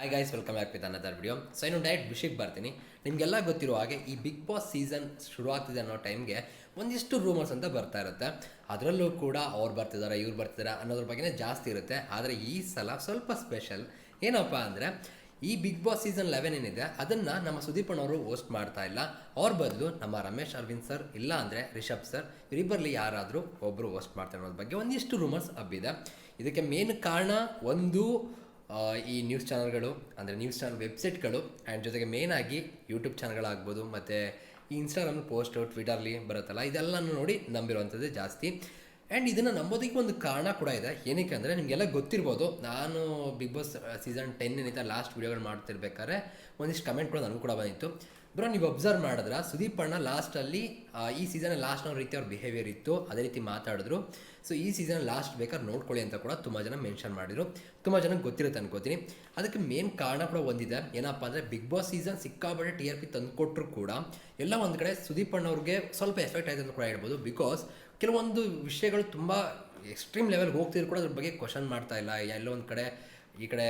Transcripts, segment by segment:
Hi guys welcome back with another video so ಇನ್ನು direct ವಿಷಯಕ್ಕೆ ಬರ್ತೀನಿ. ನಿಮಗೆಲ್ಲ ಗೊತ್ತಿರೋ ಹಾಗೆ ಈ ಬಿಗ್ ಬಾಸ್ ಸೀಸನ್ ಶುರು ಆಗ್ತಿದೆ ಅನ್ನೋ ಟೈಮ್ಗೆ ಒಂದಿಷ್ಟು ರೂಮರ್ಸ್ ಅಂತ ಬರ್ತಾ ಇರುತ್ತೆ. ಅದರಲ್ಲೂ ಕೂಡ ಅವ್ರು ಬರ್ತಿದ್ದಾರೆ ಇವ್ರು ಬರ್ತಿದ್ದಾರೆ ಅನ್ನೋದ್ರ ಬಗ್ಗೆನೇ ಜಾಸ್ತಿ ಇರುತ್ತೆ. ಆದರೆ ಈ ಸಲ ಸ್ವಲ್ಪ ಸ್ಪೆಷಲ್ ಏನಪ್ಪ ಅಂದರೆ, ಈ ಬಿಗ್ ಬಾಸ್ ಸೀಸನ್ ಲೆವೆನ್ ಏನಿದೆ, ಅದನ್ನು ನಮ್ಮ ಸುದೀಪಣ್ಣವರು ಹೋಸ್ಟ್ ಮಾಡ್ತಾ ಇಲ್ಲ. ಅವ್ರ ಬದಲು ನಮ್ಮ ರಮೇಶ್, ಅರವಿಂದ್ ಸರ್ ಇಲ್ಲ ಅಂದರೆ ರಿಷಬ್ ಸರ್ ಇವರಿಬ್ಬರಲ್ಲಿ ಯಾರಾದರೂ ಒಬ್ಬರು ಹೋಸ್ಟ್ ಮಾಡ್ತಾರೆ ಅನ್ನೋದ್ರ ಬಗ್ಗೆ ಒಂದಿಷ್ಟು ರೂಮರ್ಸ್ ಹಬ್ಬಿದೆ. ಇದಕ್ಕೆ ಮೇನ್ ಕಾರಣ ಒಂದು ಈ ನ್ಯೂಸ್ ಚಾನಲ್ಗಳು ಅಂದರೆ ನ್ಯೂಸ್ ಚಾನಲ್ ವೆಬ್ಸೈಟ್ಗಳು ಆ್ಯಂಡ್ ಜೊತೆಗೆ ಮೇಯ್ನಾಗಿ ಯೂಟ್ಯೂಬ್ ಚಾನಲ್ಗಳಾಗ್ಬೋದು ಮತ್ತು ಈ ಇನ್ಸ್ಟಾಗ್ರಾಮ್ ಪೋಸ್ಟು ಟ್ವಿಟರ್ಲಿ ಬರುತ್ತಲ್ಲ, ಇದೆಲ್ಲನೂ ನೋಡಿ ನಂಬಿರುವಂಥದ್ದೇ ಜಾಸ್ತಿ. ಆ್ಯಂಡ್ ಇದನ್ನು ನಂಬೋದಕ್ಕೆ ಒಂದು ಕಾರಣ ಕೂಡ ಇದೆ. ಏನಕ್ಕೆ ಅಂದರೆ ನಿಮಗೆಲ್ಲ ಗೊತ್ತಿರ್ಬೋದು, ನಾನು ಬಿಗ್ ಬಾಸ್ ಸೀಸನ್ ಟೆನ್ ಏನಿದೆ ಲಾಸ್ಟ್ ವೀಡಿಯೋಗಳು ಮಾಡ್ತಿರ್ಬೇಕಾದ್ರೆ ಒಂದಿಷ್ಟು ಕಮೆಂಟ್ಗಳು ನನಗೂ ಕೂಡ ಬಂದಿತ್ತು. ಬ್ರೋ, ನೀವು ಒಬ್ಸರ್ವ್ ಮಾಡಿದ್ರ? ಸುದೀಪ್ ಅಣ್ಣ ಲಾಸ್ಟಲ್ಲಿ ಈ ಸೀಸನ್ ಲಾಸ್ಟ್ ಅನ್ನೋ ರೀತಿ ಅವ್ರ ಬಿಹೇವಿಯರ್ ಇತ್ತು. ಅದೇ ರೀತಿ ಮಾತಾಡಿದ್ರು. ಸೊ ಈ ಸೀಸನ್ ಲಾಸ್ಟ್ ಬೇಕಾದ್ರೆ ನೋಡ್ಕೊಳ್ಳಿ ಅಂತ ಕೂಡ ತುಂಬ ಜನ ಮೆನ್ಷನ್ ಮಾಡಿದ್ರು. ತುಂಬ ಜನಕ್ಕೆ ಗೊತ್ತಿರುತ್ತೆ ಅನ್ಕೋತೀನಿ. ಅದಕ್ಕೆ ಮೇನ್ ಕಾರಣ ಕೂಡ ಒಂದಿದೆ. ಏನಪ್ಪ ಅಂದರೆ ಬಿಗ್ ಬಾಸ್ ಸೀಸನ್ ಸಿಕ್ಕಾಬಟ್ಟೆ ಟಿ ಆರ್ ಪಿ ತಂದುಕೊಟ್ರು ಕೂಡ, ಎಲ್ಲ ಒಂದು ಕಡೆ ಸುದೀಪ್ ಅಣ್ಣವ್ರಿಗೆ ಸ್ವಲ್ಪ ಎಫೆಕ್ಟ್ ಆಯಿತು ಅಂತ ಕೂಡ ಹೇಳ್ಬೋದು. ಬಿಕಾಸ್ ಕೆಲವೊಂದು ವಿಷಯಗಳು ತುಂಬ ಎಕ್ಸ್ಟ್ರೀಮ್ ಲೆವೆಲ್ಗೆ ಹೋಗ್ತಿದ್ರು ಕೂಡ ಅದ್ರ ಬಗ್ಗೆ ಕ್ವಶನ್ ಮಾಡ್ತಾ ಇಲ್ಲ. ಎಲ್ಲೋ ಒಂದು ಕಡೆ ಈ ಕಡೆ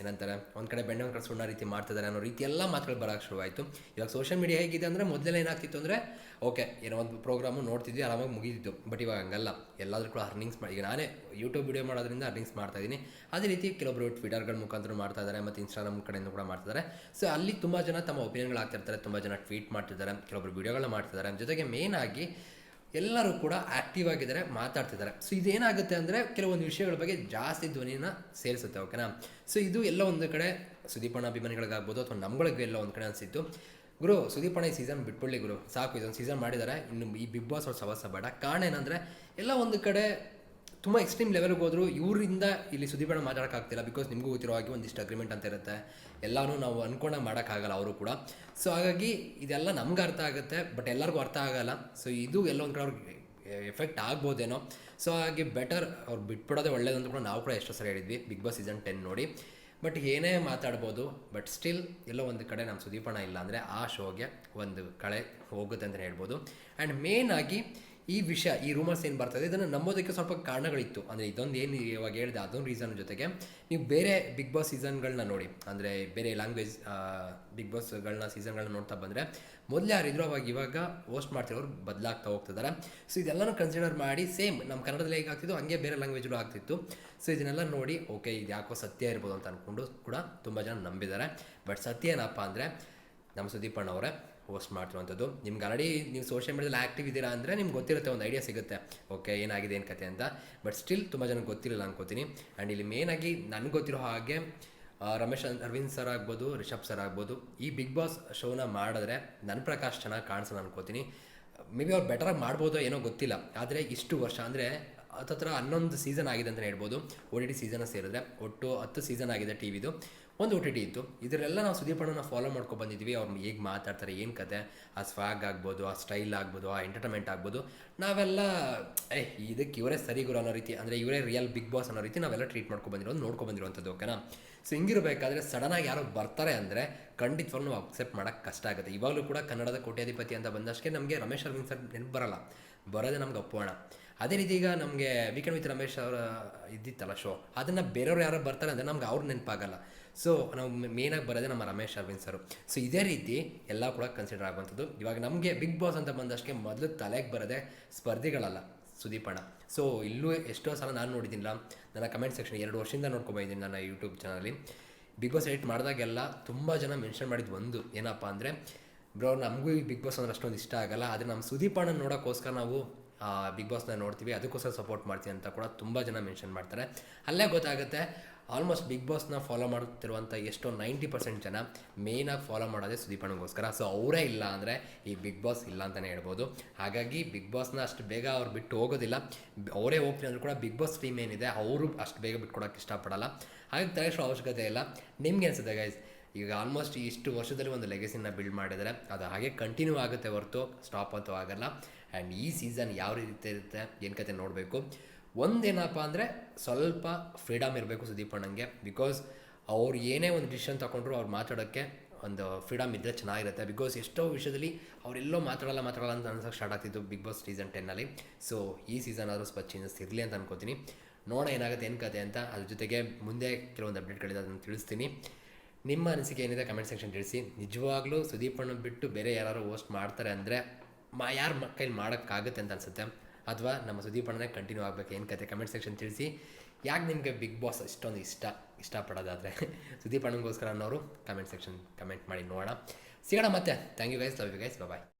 ಏನಂತಾರೆ, ಒಂದು ಕಡೆ ಬೆಣ್ಣೆ ಒಂದು ಕಡೆ ಸುಣ್ಣ ರೀತಿ ಮಾಡ್ತಿದ್ದಾರೆ ಅನ್ನೋ ರೀತಿ ಎಲ್ಲ ಮಾತುಗಳು ಬರೋಕ್ಕೆ ಶುರುವಾಯಿತು. ಇವಾಗ ಸೋಷಿಯಲ್ ಮೀಡಿಯಾ ಹೇಗಿದೆ ಅಂದರೆ ಮೊದಲೆಲ್ಲ ಏನಾಗ್ತಿತ್ತು ಅಂದರೆ ಓಕೆ ಏನೋ ಒಂದು ಪ್ರೋಗ್ರಾಮು ನೋಡ್ತಿದ್ವಿ, ಆರಾಮಾಗಿ ಮುಗಿದಿತ್ತು. ಬಟ್ ಇವಾಗ ಹಂಗಲ್ಲ. ಎಲ್ಲಾದರೂ ಕೂಡ ಅರ್ನಿಂಗ್ಸ್ ಮಾಡಿ ಈಗ ನಾನೇ ಯೂಟ್ಯೂಬ್ ವೀಡಿಯೋ ಮಾಡೋದ್ರಿಂದ ಅರ್ನಿಂಗ್ಸ್ ಮಾಡ್ತಾ ಇದ್ದೀನಿ ಅದೇ ರೀತಿ ಕೆಲವೊಬ್ಬರು ಟ್ವಿಟರ್ಗಳ ಮುಖಾಂತರ ಮಾಡ್ತಾ ಇದ್ದಾರೆ ಮತ್ತು ಇನ್ಸ್ಟಾಗ್ರಾಮ್ ಕಡೆಯಿಂದ ಕೂಡ ಮಾಡ್ತಿದ್ದಾರೆ ಸೊ ಅಲ್ಲಿ ತುಂಬ ಜನ ತಮ್ಮ ಒಪಿನಿಯನ್ಗಳು ಆಗ್ತಿರ್ತಾರೆ ತುಂಬ ಜನ ಟ್ವೀಟ್ ಮಾಡ್ತಿದ್ದಾರೆ ಕೆಲವೊಬ್ಬರು ವೀಡಿಯೋಗಳನ್ನ ಮಾಡ್ತಿದ್ದಾರೆ. ಜೊತೆಗೆ ಮೇನ್ ಆಗಿ ಎಲ್ಲರೂ ಕೂಡ ಆಕ್ಟಿವ್ ಆಗಿದ್ದಾರೆ, ಮಾತಾಡ್ತಿದ್ದಾರೆ. ಸೊ ಇದೇನಾಗುತ್ತೆ ಅಂದರೆ ಕೆಲವೊಂದು ವಿಷಯಗಳ ಬಗ್ಗೆ ಜಾಸ್ತಿ ಧ್ವನಿನ ಸೇರಿಸುತ್ತೆ ಓಕೆನಾ ಸೊ ಇದು ಎಲ್ಲ ಒಂದು ಕಡೆ ಸುದೀಪಣ್ಣ ಅಭಿಮಾನಿಗಳಿಗಾಗ್ಬೋದು ಅಥವಾ ನಮ್ಗಳಿಗೆ ಎಲ್ಲ ಒಂದು ಕಡೆ ಅನಿಸಿತ್ತು ಗುರು ಸುದೀಪಣ್ಣ ಈ ಸೀಸನ್ ಬಿಟ್ಬಿಡ್ಲಿ ಗುರು. ಸಾಕು, ಇದೊಂದು ಸೀಸನ್ ಮಾಡಿದ್ದಾರೆ ಇನ್ನು ಈ ಬಿಗ್ ಬಾಸ್ ಅವ್ರ ಸವಸ ಬೇಡ. ಕಾರಣ ಏನಂದರೆ, ಎಲ್ಲ ಒಂದು ಕಡೆ ತುಂಬ ಎಕ್ಸ್ಟ್ರೀಮ್ ಲೆವೆಲ್ಗೆ ಹೋದ್ರು, ಇವರಿಂದ ಇಲ್ಲಿ ಸುದೀಪಣ್ಣ ಮಾತಾಡೋಕ್ಕಾಗ್ತಿಲ್ಲ ಬಿಕಾಸ್ ನಿಮಗೂ ಗೊತ್ತಿರೋ ಹಾಗೆ ಒಂದಿಷ್ಟು ಅಗ್ರಿಮೆಂಟ್ ಅಂತ ಇರುತ್ತೆ. ಎಲ್ಲನೂ ನಾವು ಅಂದ್ಕೊಂಡಾಗ ಮಾಡೋಕ್ಕಾಗಲ್ಲ ಅವರು ಕೂಡ. ಸೊ ಹಾಗಾಗಿ ಇದೆಲ್ಲ ನಮ್ಗೆ ಅರ್ಥ ಆಗುತ್ತೆ ಬಟ್ ಎಲ್ಲರಿಗೂ ಅರ್ಥ ಆಗಲ್ಲ. ಸೊ ಇದು ಎಲ್ಲ ಒಂದು ಕಡೆ ಅವ್ರಿಗೆ ಎಫೆಕ್ಟ್ ಆಗ್ಬೋದೇನೋ. ಸೊ ಹಾಗೆ ಬೆಟರ್ ಅವ್ರು ಬಿಟ್ಬಿಡೋದೇ ಒಳ್ಳೇದಂತ ಕೂಡ ನಾವು ಕೂಡ ಎಷ್ಟೋ ಸರಿ ಹೇಳಿದ್ವಿ ಬಿಗ್ ಬಾಸ್ ಸೀಸನ್ ಟೆನ್ ನೋಡಿ. ಬಟ್ ಏನೇ ಮಾತಾಡ್ಬೋದು ಬಟ್ ಸ್ಟಿಲ್ ಎಲ್ಲೋ ಒಂದು ಕಡೆ ನಮ್ಮ ಸುದೀಪಣ್ಣ ಇಲ್ಲ ಅಂದರೆ ಆ ಶೋಗೆ ಒಂದು ಕಳೆ ಹೋಗುತ್ತೆ ಅಂತಲೇ ಹೇಳ್ಬೋದು. ಆ್ಯಂಡ್ ಮೇನ್ ಆಗಿ ಈ ವಿಷಯ, ಈ ರೂಮರ್ಸ್ ಏನು ಬರ್ತದೆ, ಇದನ್ನು ನಂಬೋದಕ್ಕೆ ಸ್ವಲ್ಪ ಕಾರಣಗಳಿತ್ತು. ಅಂದರೆ ಇದೊಂದು ಏನು ಇವಾಗ ಹೇಳಿದೆ, ಅದೊಂದು ರೀಸನ್ ಜೊತೆಗೆ ನೀವು ಬೇರೆ ಬಿಗ್ ಬಾಸ್ ಸೀಸನ್ಗಳನ್ನ ನೋಡಿ. ಅಂದರೆ ಬೇರೆ ಲ್ಯಾಂಗ್ವೇಜ್ ಬಿಗ್ ಬಾಸ್ಗಳನ್ನ ಸೀಸನ್ಗಳನ್ನ ನೋಡ್ತಾ ಬಂದರೆ ಮೊದಲು ಯಾರಿದ್ರು ಅವಾಗ ಇವಾಗ ಹೋಸ್ಟ್ ಮಾಡ್ತಿರೋರು ಬದಲಾಗ್ತಾ ಹೋಗ್ತಿದ್ದಾರೆ ಸೊ ಇದೆಲ್ಲನೂ ಕನ್ಸಿಡರ್ ಮಾಡಿ ಸೇಮ್ ನಮ್ಮ ಕನ್ನಡದಲ್ಲಿ ಹೇಗೆ ಆಗ್ತಿತ್ತು ಹಂಗೆ ಬೇರೆ ಲ್ಯಾಂಗ್ವೇಜಲ್ಲೂ ಆಗ್ತಿತ್ತು. ಸೊ ಇದನ್ನೆಲ್ಲ ನೋಡಿ ಓಕೆ ಇದು ಯಾಕೋ ಸತ್ಯ ಇರ್ಬೋದು ಅಂತ ಅಂದ್ಕೊಂಡು ಕೂಡ ತುಂಬ ಜನ ನಂಬಿದ್ದಾರೆ. ಬಟ್ ಸತ್ಯ ಏನಪ್ಪ ಅಂದರೆ, ನಮ್ಮ ಸುದೀಪಣ್ಣ ಹೋಸ್ಟ್ ಮಾಡ್ತಿರುವಂಥದ್ದು ನಿಮ್ಗೆ ಆಲ್ರೆಡಿ ನೀವು ಸೋಷಿಯಲ್ ಮೀಡಿಯಾದಲ್ಲಿ ಆ್ಯಕ್ಟಿವ್ ಇದ್ದೀರಾ ಅಂದರೆ ನಿಮ್ಗೆ ಗೊತ್ತಿರುತ್ತೆ, ಒಂದು ಐಡಿಯಾ ಸಿಗುತ್ತೆ. ಓಕೆ ಏನಾಗಿದೆ ಏನು ಕತೆ ಅಂತ. ಬಟ್ ಸ್ಟಿಲ್ ತುಂಬ ಜನಕ್ಕೆ ಗೊತ್ತಿರಲಿಲ್ಲ ಅನ್ಕೋತೀನಿ. ಆ್ಯಂಡ್ ಇಲ್ಲಿ ಮೇನಾಗಿ ನನಗೆ ಗೊತ್ತಿರೋ ಹಾಗೆ ರಮೇಶ್ ಅರವಿಂದ್ ಸರ್ ಆಗ್ಬೋದು, ರಿಷಬ್ ಸರ್ ಆಗ್ಬೋದು, ಈ ಬಿಗ್ ಬಾಸ್ ಶೋನ ಮಾಡಿದ್ರೆ ನನ್ನ ಪ್ರಕಾಶ್ ಚೆನ್ನಾಗಿ ಕಾಣಿಸೋಣ ಅನ್ಕೋತೀನಿ. ಮೇ ಬಿ ಅವ್ರು ಬೆಟರಾಗಿ ಮಾಡ್ಬೋದೋ ಏನೋ ಗೊತ್ತಿಲ್ಲ. ಆದರೆ ಇಷ್ಟು ವರ್ಷ ಅಂದರೆ ಹತ್ತತ್ರ ಹನ್ನೊಂದು ಸೀಸನ್ ಆಗಿದೆ ಅಂತ ಹೇಳ್ಬೋದು. ಓ ಟಿ ಟಿ ಸೀಸನ್ ಸೇರಿದ್ರೆ ಒಟ್ಟು ಹತ್ತು ಸೀಸನ್ ಆಗಿದೆ ಟಿ ವಿದು ಒಂದು ಒ ಟಿ ಟಿ ಇತ್ತು. ಇದರೆಲ್ಲ ನಾವು ಸುದೀಪಣ್ಣನ ಫಾಲೋ ಮಾಡ್ಕೊ ಬಂದಿದ್ವಿ. ಅವ್ರು ಹೇಗೆ ಮಾತಾಡ್ತಾರೆ, ಏನು ಕತೆ, ಆ ಸ್ವಾಗ್ ಆಗ್ಬೋದು, ಆ ಸ್ಟೈಲ್ ಆಗ್ಬೋದು, ಆ ಎಂಟರ್ಟೈನ್ಮೆಂಟ್ ಆಗ್ಬೋದು. ನಾವೆಲ್ಲ, ಏ, ಇದಕ್ಕೆ ಇವರೇ ಸರಿ ಗುರು ಅನ್ನೋ ರೀತಿ, ಅಂದರೆ ಇವರೇ ರಿಯಲ್ ಬಿಗ್ ಬಾಸ್ ಅನ್ನೋ ರೀತಿ ನಾವೆಲ್ಲ ಟ್ರೀಟ್ ಮಾಡ್ಕೊ ಬಂದಿರೋದು ನೋಡ್ಕೊ ಬಂದಿರುವಂಥದ್ದು ಓಕೆನಾ ಸೊ ಹಿಂಗಿರಬೇಕಾದ್ರೆ ಸಡನ್ನಾಗಿ ಯಾರೋ ಬರ್ತಾರೆ ಅಂದರೆ ಖಂಡಿತವಾಗ್ಲೂ ನಾವು ಅಕ್ಸೆಪ್ಟ್ ಮಾಡೋಕ್ಕೆ ಕಷ್ಟ ಆಗುತ್ತೆ. ಇವಾಗಲೂ ಕೂಡ ಕನ್ನಡದ ಕೋಟ್ಯಾಧಿಪತಿ ಅಂತ ಬಂದಷ್ಟೇ ನಮಗೆ ರಮೇಶ್ ಅರವಿಂದ್ ಸರ್ ನೆನಪು ಬರಲ್ಲ. ಬರೋದೇ ನಮ್ಗೆ ಅಪ್ಪೋಣ ಅದೇ ರೀತಿ ಈಗ ನಮಗೆ ವೀಕೆಂಡ್ ವಿತ್ ರಮೇಶ್ ಅವರ ಇದ್ದಿತ್ತಲ್ಲ ಶೋ ಅದನ್ನು ಬೇರೆಯವ್ರು ಯಾರು ಬರ್ತಾರೆ ಅಂದರೆ ನಮ್ಗೆ ಅವ್ರು ನೆನಪಾಗಲ್ಲ. ಸೊ ನಾವು ಮೇನಾಗಿ ಬರೋದೇ ನಮ್ಮ ರಮೇಶ್ ಅರವಿಂದ್ ಸರ್. ಸೊ ಇದೇ ರೀತಿ ಎಲ್ಲ ಕೂಡ ಕನ್ಸಿಡರ್ ಆಗುವಂಥದ್ದು. ಇವಾಗ ನಮಗೆ ಬಿಗ್ ಬಾಸ್ ಅಂತ ಬಂದಷ್ಟಕ್ಕೆ ಮೊದಲು ತಲೆಗೆ ಬರೋದೇ ಸ್ಪರ್ಧಿಗಳಲ್ಲ ಸುದೀಪಣ್ಣ ಸೊ ಇಲ್ಲೂ ಎಷ್ಟೋ ಸಲ ನಾನು ನೋಡಿದ್ದೀನಿಲ್ಲ, ನನ್ನ ಕಮೆಂಟ್ ಸೆಕ್ಷನ್ ಎರಡು ವರ್ಷದಿಂದ ನೋಡ್ಕೊಬಂದಿದ್ದೀನಿ ನನ್ನ ಯೂಟ್ಯೂಬ್ ಚಾನಲಲ್ಲಿ ಬಿಗ್ ಬಾಸ್ ಎಡಿಟ್ ಮಾಡಿದಾಗೆಲ್ಲ ತುಂಬ ಜನ ಮೆನ್ಷನ್ ಮಾಡಿದ್ದು ಒಂದು ಏನಪ್ಪ ಅಂದರೆ, ಬ್ರೋ, ನಮಗೂ ಈ ಬಿಗ್ ಬಾಸ್ ಅಂದ್ರೆ ಅಷ್ಟೊಂದು ಇಷ್ಟ ಆಗಲ್ಲ, ಆದರೆ ನಮ್ಮ ಸುದೀಪಣ್ಣ ನೋಡೋಕ್ಕೋಸ್ಕರ ನಾವು ಬಿಗ್ ಬಾಸ್ನ ನೋಡ್ತೀವಿ, ಅದಕ್ಕೋಸ್ಕರ ಸಪೋರ್ಟ್ ಮಾಡ್ತೀವಿ ಅಂತ ಕೂಡ ತುಂಬ ಜನ ಮೆನ್ಷನ್ ಮಾಡ್ತಾರೆ. ಅಲ್ಲೇ ಗೊತ್ತಾಗುತ್ತೆ ಆಲ್ಮೋಸ್ಟ್ ಬಿಗ್ ಬಾಸ್ನ ಫಾಲೋ ಮಾಡುತ್ತಿರುವಂಥ ಎಷ್ಟೋ ನೈಂಟಿ ಪರ್ಸೆಂಟ್ ಜನ ಮೇಯ್ನಾಗಿ ಫಾಲೋ ಮಾಡೋದೇ ಸುದೀಪಣ್ಣಗೋಸ್ಕರ. ಸೊ ಅವರೇ ಇಲ್ಲ ಅಂದರೆ ಈ ಬಿಗ್ ಬಾಸ್ ಇಲ್ಲ ಅಂತಲೇ ಹೇಳ್ಬೋದು. ಹಾಗಾಗಿ ಬಿಗ್ ಬಾಸ್ನ ಅಷ್ಟು ಬೇಗ ಅವ್ರು ಬಿಟ್ಟು ಹೋಗೋದಿಲ್ಲ. ಅವರೇ ಹೋಗ್ತೀನಿ ಅಂದರೂ ಕೂಡ ಬಿಗ್ ಬಾಸ್ ಟೀಮ್ ಏನಿದೆ, ಅವರು ಅಷ್ಟು ಬೇಗ ಬಿಟ್ಕೊಡೋಕೆ ಇಷ್ಟಪಡಲ್ಲ. ಹಾಗಾಗಿ ತಲೆಸೋ ಅವಶ್ಯಕತೆ ಇಲ್ಲ. ನಿಮ್ಗೆ ಅನಿಸುತ್ತೆ ಗೈಸ್ ಈಗ ಆಲ್ಮೋಸ್ಟ್ ಇಷ್ಟು ವರ್ಷದಲ್ಲಿ ಒಂದು ಲೆಗಸಿನ ಬಿಲ್ಡ್ ಮಾಡಿದರೆ ಅದು ಹಾಗೆ ಕಂಟಿನ್ಯೂ ಆಗುತ್ತೆ ಹೊರತು ಸ್ಟಾಪ್ ಅಂತೂ ಆಗಲ್ಲ. ಆ್ಯಂಡ್ ಈ ಸೀಸನ್ ಯಾವ ರೀತಿ ಇರುತ್ತೆ, ಏನು ಕತೆ ನೋಡಬೇಕು? ಒಂದೇನಪ್ಪ ಅಂದರೆ ಸ್ವಲ್ಪ ಫ್ರೀಡಮ್ ಇರಬೇಕು ಸುದೀಪ್ ಅಣ್ಣಂಗೆ ಬಿಕಾಸ್ ಅವ್ರು ಏನೇ ಒಂದು ಡಿಸಿಷನ್ ತಗೊಂಡ್ರು ಅವ್ರು ಮಾತಾಡೋಕ್ಕೆ ಒಂದು ಫ್ರೀಡಮ್ ಇದ್ದರೆ ಚೆನ್ನಾಗಿರುತ್ತೆ. ಬಿಕಾಸ್ ಎಷ್ಟೋ ವಿಷಯದಲ್ಲಿ ಅವರೆಲ್ಲೋ ಮಾತಾಡಲ್ಲ ಮಾತಾಡಲ್ಲ ಅಂತ ಅನ್ಸೋಕ್ಕೆ ಸ್ಟಾರ್ಟ್ ಆಗ್ತಿತ್ತು ಬಿಗ್ ಬಾಸ್ ಸೀಸನ್ ಟೆನ್ನಲ್ಲಿ ಸೊ ಈ ಸೀಸನ್ ಆದರೂ ಸ್ವಲ್ಪ ಚೇಂಜಸ್ ಇರಲಿ ಅಂತ ಅನ್ಕೋತೀನಿ. ನೋಡೋಣ ಏನಾಗುತ್ತೆ, ಏನು ಕತೆ ಅಂತ. ಅದ್ರ ಜೊತೆಗೆ ಮುಂದೆ ಕೆಲವೊಂದು ಅಪ್ಡೇಟ್ಗಳಿದೆ ಅದನ್ನು ತಿಳಿಸ್ತೀನಿ. ನಿಮ್ಮ ಅನಿಸಿಕೆ ಏನಿದೆ ಕಮೆಂಟ್ ಸೆಕ್ಷನ್ ತಿಳಿಸಿ. ನಿಜವಾಗ್ಲೂ ಸುದೀಪ್ ಅಣ್ಣ ಬಿಟ್ಟು ಬೇರೆ ಯಾರು ಹೋಸ್ಟ್ ಮಾಡ್ತಾರೆ ಅಂದರೆ ಮಾ ಯಾರ ಕೈಲಿ ಮಾಡೋಕ್ಕಾಗುತ್ತೆ ಅಂತ ಅನಿಸುತ್ತೆ. ಅಥವಾ ನಮ್ಮ ಸುದೀಪ್ ಅಣ್ಣನೇ ಕಂಟಿನ್ಯೂ ಆಗಬೇಕು ಏನು ಕತೆ ಕಮೆಂಟ್ ಸೆಕ್ಷನ್ ತಿಳಿಸಿ. ಯಾಕೆ ನಿಮಗೆ ಬಿಗ್ ಬಾಸ್ ಇಷ್ಟೊಂದು ಇಷ್ಟ ಇಷ್ಟಪಡೋದಾದರೆ? ಸುದೀಪ್ ಅಣ್ಣಂಗೋಸ್ಕರ ಅನ್ನೋರು ಕಮೆಂಟ್ ಸೆಕ್ಷನ್ ಕಮೆಂಟ್ ಮಾಡಿ ನೋಡೋಣ. ಸಿಗೋಣ ಮತ್ತೆ. Thank you guys love you guys bye